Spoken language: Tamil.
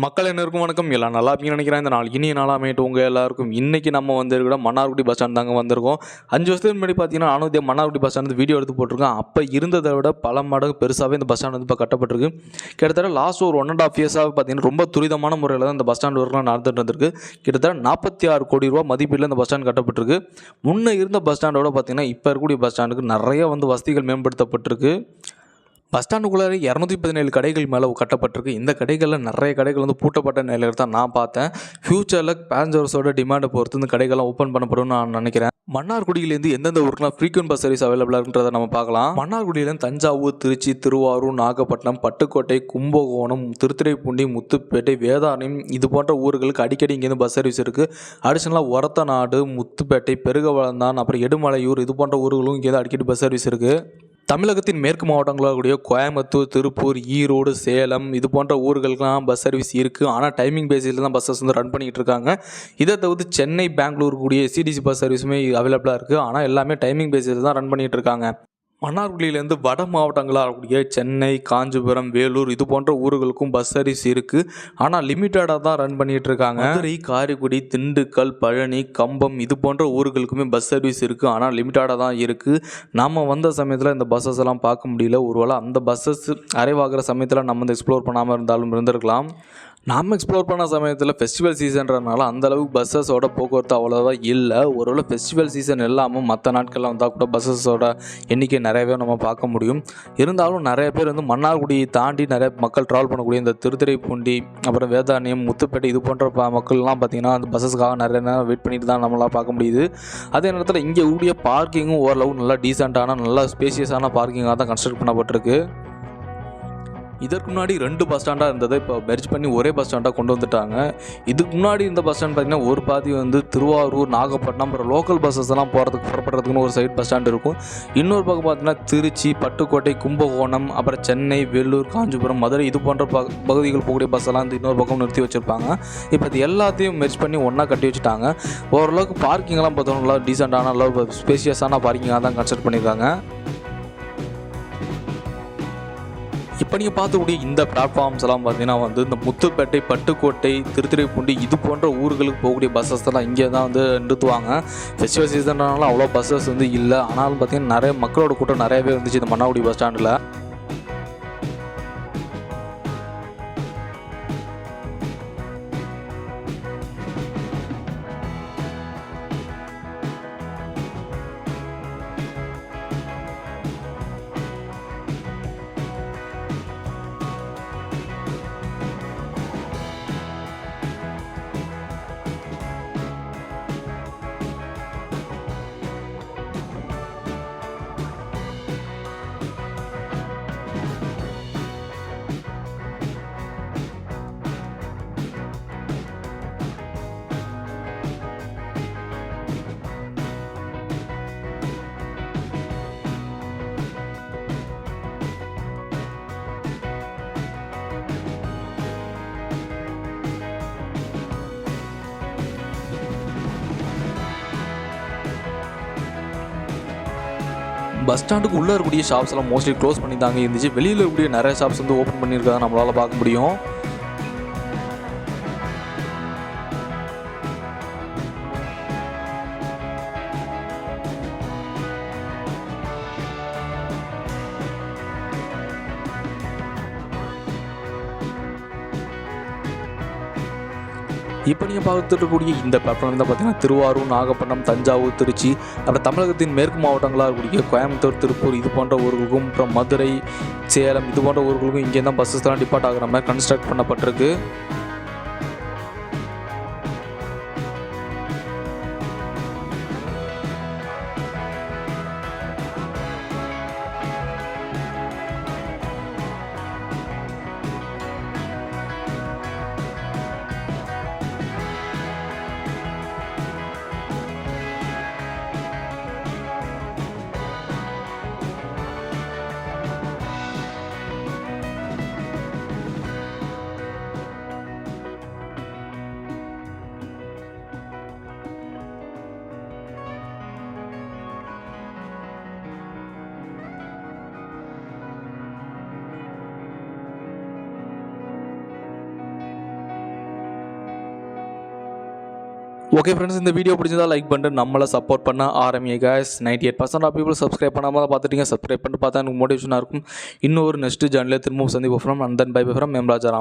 மக்கள் அனைவருக்கும் வணக்கம். எல்லாம் நல்லா இருப்பீங்கன்னு நினைக்கிறேன். இந்த நாள் இனிய நாளாக அமையட்டும். உங்கள் எல்லாருக்கும் இன்றைக்கி நம்ம வந்திருக்கோம் மன்னார்குடி பஸ் ஸ்டாண்ட் தாங்க வந்திருக்கோம். அஞ்சு வருஷத்துக்கு முன்னாடி பார்த்தீங்கன்னா நானும் இதே மன்னார்குடி பஸ் ஸ்டாண்ட் வீடியோ எடுத்து போட்டிருக்கேன். அப்போ இருந்ததை விட பல மடங்கு பெருசாகவே இந்த பஸ் ஸ்டாண்ட் வந்து இப்போ கட்டப்பட்டிருக்கு. கிட்டத்தட்ட லாஸ்ட் ஒரு ஒன் அண்ட் ஆஃப் இயர்ஸாக பார்த்தீங்கன்னா ரொம்ப துரிதமான முறையில் தான் இந்த பஸ் ஸ்டாண்ட் ஒர்க்லாம் நடந்துட்டு இருந்திருக்கு. கிட்டத்தட்ட நாற்பத்தி ஆறு கோடி ரூபா மதிப்பீட்டில் இந்த பஸ் ஸ்டாண்ட் கட்டப்பட்டிருக்கு. முன்னே இருந்த பஸ் ஸ்டாண்டோட பார்த்தீங்கன்னா இப்போ இருக்கக்கூடிய பஸ் ஸ்டாண்டுக்கு நிறைய வந்து வசதிகள் மேம்படுத்தப்பட்டிருக்கு. பஸ் ஸ்டாண்டுக்குள்ளே இரநூத்தி பதினேழு கடைகள் மேலே கட்டப்பட்டிருக்கு. இந்த கடைகளில் நிறைய கடைகள் வந்து பூட்டப்பட்ட நிலையில் தான் நான் பார்த்தேன். ஃப்யூச்சரில் பேசஞ்சர்ஸோட டிமாண்டை பொறுத்து இந்த கடைகள்லாம் ஓப்பன் பண்ணப்படும்னு நான் நினைக்கிறேன். மன்னார்குடியிலேருந்து எந்தெந்த ஊருக்குலாம் ஃப்ரீக்வெண்ட் பஸ் சர்வீஸ் அவைலபிளாக இருக்குன்றதை நம்ம பார்க்கலாம். மன்னார்குடியிலேருந்து தஞ்சாவூர் திருச்சி திருவாரூர் நாகப்பட்டினம் பட்டுக்கோட்டை கும்பகோணம் திருத்துறைப்பூண்டி முத்துப்பேட்டை வேதாரணியம் இது போன்ற ஊர்களுக்கு அடிக்கடி இங்கேருந்து பஸ் சர்வீஸ் இருக்குது அடிஷனலாக ஒரத்தநாடு முத்துப்பேட்டை பெருகவளந்தான் அப்புறம் எடுமலையூர் இது போன்ற ஊர்களும் இங்கேருந்து அடிக்கடி பஸ் சர்வீஸ் இருக்குது தமிழகத்தின் மேற்கு மாவட்டங்களாகக்கூடிய கோயம்புத்தூர் திருப்பூர் ஈரோடு சேலம் இது போன்ற ஊர்களுக்கெல்லாம் பஸ் சர்வீஸ் இருக்குது ஆனால் டைமிங் பேசிஸில் தான் பஸ்ஸஸ் வந்து ரன் பண்ணிகிட்டு இருக்காங்க. இதை தவிர்த்து சென்னை பெங்களூர் கூடிய சிடிசி பஸ் சர்வீஸுமே அவைலபிளாக இருக்குது ஆனால் எல்லாமே டைமிங் பேசிஸில் தான் ரன் பண்ணிகிட்டு இருக்காங்க. மன்னார்குடியிலேருந்து வட மாவட்டங்களாக இருக்கக்கூடிய சென்னை காஞ்சிபுரம் வேலூர் இது போன்ற ஊர்களுக்கும் பஸ் சர்வீஸ் இருக்குது ஆனால் லிமிட்டடாக தான் ரன் பண்ணிகிட்டு இருக்காங்க. மதுரை காரைக்குடி திண்டுக்கல் பழனி கம்பம் இது போன்ற ஊர்களுக்குமே பஸ் சர்வீஸ் இருக்குது ஆனால் லிமிட்டடாக தான் இருக்குது நம்ம வந்த சமயத்தில் இந்த பஸ்ஸஸ் எல்லாம் பார்க்க முடியல. ஒருவேளை அந்த பஸ்ஸஸ் அரைவாகிற சமயத்தில் நம்ம வந்து எக்ஸ்ப்ளோர் பண்ணாமல் இருந்தாலும் இருந்திருக்கலாம். நாம் எக்ஸ்ப்ளோர் பண்ண சமயத்தில் ஃபெஸ்டிவல் சீசன்றதுனால அந்தளவுக்கு பஸ்ஸஸோட போக்குவரத்து அவ்வளோவா இல்லை. ஒருவேளை ஃபெஸ்டிவல் சீசன் இல்லாமல் மற்ற நாட்களில் வந்தால் கூட பஸ்ஸஸோட எண்ணிக்கை நிறையவே நம்ம பார்க்க முடியும். இருந்தாலும் நிறைய பேர் வந்து மன்னார்குடியை தாண்டி நிறைய மக்கள் ட்ராவல் பண்ணக்கூடிய இந்த திருத்துறைப்பூண்டி அப்புறம் வேதாரண்யம் முத்துப்பேட்டை இது போன்ற ப மக்கள்லாம் பார்த்திங்கன்னா அந்த பஸ்ஸஸ்க்காக நிறைய நேரம் வெயிட் பண்ணிட்டு தான் நம்மளால் பார்க்க முடியுது. அதே நேரத்தில் இங்கே கூடிய பார்க்கிங்கும் ஓரளவு நல்லா டீசெண்டான நல்லா ஸ்பேசியஸான பார்க்கிங்காக தான் கன்ஸ்ட்ரக்ட் பண்ணப்பட்டிருக்கு. இதற்கு முன்னாடி ரெண்டு பஸ் ஸ்டாண்டாக இருந்ததை இப்போ மெர்ஜ் பண்ணி ஒரே பஸ் ஸ்டாண்டாக கொண்டு வந்துட்டாங்க. இதுக்கு முன்னாடி இந்த பஸ் ஸ்டாண்ட் பார்த்திங்கன்னா ஒரு பாதி வந்து திருவாரூர் நாகப்பட்டினம் அப்புறம் லோக்கல் பஸ்ஸஸ் எல்லாம் போகிறதுக்கு புறப்படுறதுக்குன்னு ஒரு சைட் பஸ் ஸ்டாண்ட் இருக்கும். இன்னொரு பக்கம் பார்த்தீங்கன்னா திருச்சி பட்டுக்கோட்டை கும்பகோணம் அப்புறம் சென்னை வேலூர் காஞ்சிபுரம் மதுரை இது போன்ற ப பகுதிகள் போகக்கூடிய பஸ் எல்லாம் வந்து இன்னொரு பக்கம் நிறுத்தி வச்சுருப்பாங்க. இப்போ இது எல்லாத்தையும் மெர்ஜ் பண்ணி ஒன்றா கட்டி வச்சுட்டாங்க. ஓரளவுக்கு பார்க்கிங்லாம் பார்த்தோம்னா நல்லா டீசெண்டான அளவு ஸ்பேஷியஸான பார்க்கிங்காக தான் கன்ஸ்ட்ரக்ட் பண்ணியிருக்காங்க. இப்போ நீங்கள் பார்த்துக்கூடிய இந்த பிளாட்ஃபார்ம்ஸ் எல்லாம் பார்த்தீங்கன்னா வந்து இந்த முத்துப்பேட்டை பட்டுக்கோட்டை திருத்துறைப்பூண்டி இது போன்ற ஊர்களுக்கு போகக்கூடிய பஸ்ஸஸ் எல்லாம் இங்கே தான் வந்து நிறுத்துவாங்க. ஃபெஸ்டிவல் சீசன்றனால அவ்வளோ பஸ்ஸஸ் வந்து இல்லை. ஆனாலும் பார்த்தீங்கன்னா நிறைய மக்களோட கூட்டம் நிறையவே இருந்துச்சு இந்த மன்னாகுடி பஸ் ஸ்டாண்டில் பஸ் ஸ்டாண்டுக்கு உள்ளே இருக்கக்கூடிய ஷாப்ஸ் எல்லாம் மோஸ்ட்லி க்ளோஸ் பண்ணி தாங்க இருந்துச்சு. வெளியில் இருக்கக்கூடிய நிறைய ஷாப்ஸ் வந்து ஓப்பன் பண்ணியிருக்காங்க நம்மளால் பார்க்க முடியும். இப்போ நீங்கள் பார்த்துட்டு இந்த பிளாட்ஃபார்ம் தான் பார்த்தீங்கன்னா திருவாரூர் நாகப்பட்டினம் தஞ்சாவூர் திருச்சி அப்புறம் தமிழகத்தின் மேற்கு மாவட்டங்களாக இருக்கக்கூடிய கோயம்புத்தூர் திருப்பூர் இது போன்ற ஊர்களுக்கும் அப்புறம் மதுரை சேலம் இது போன்ற ஊர்களுக்கும் இங்கே தான் பஸ்ஸஸ்லாம் டிபார்ட் ஆகிற மாதிரி கன்ஸ்ட்ரக்ட் பண்ணப்பட்டிருக்கு. ஓகே ஃப்ரெண்ட்ஸ் இந்த வீடியோ பிடிச்சதா லைக் பண்ணிட்டு நம்மளை சப்போர்ட் பண்ண ஆரம்பிங்க cause ninety eight percent of people subscribe பண்ணாமல் தான் பார்த்துட்டீங்க சப்ஸ்கிரைப் பண்ணிட்டு பார்த்தா எனக்கு மோட்டிவேஷனாக இருக்கும். இன்னொரு நெக்ஸ்ட் ஜேர்னலில் திரும்பவும் சந்திப்போம் from and then bye from Memrajaram.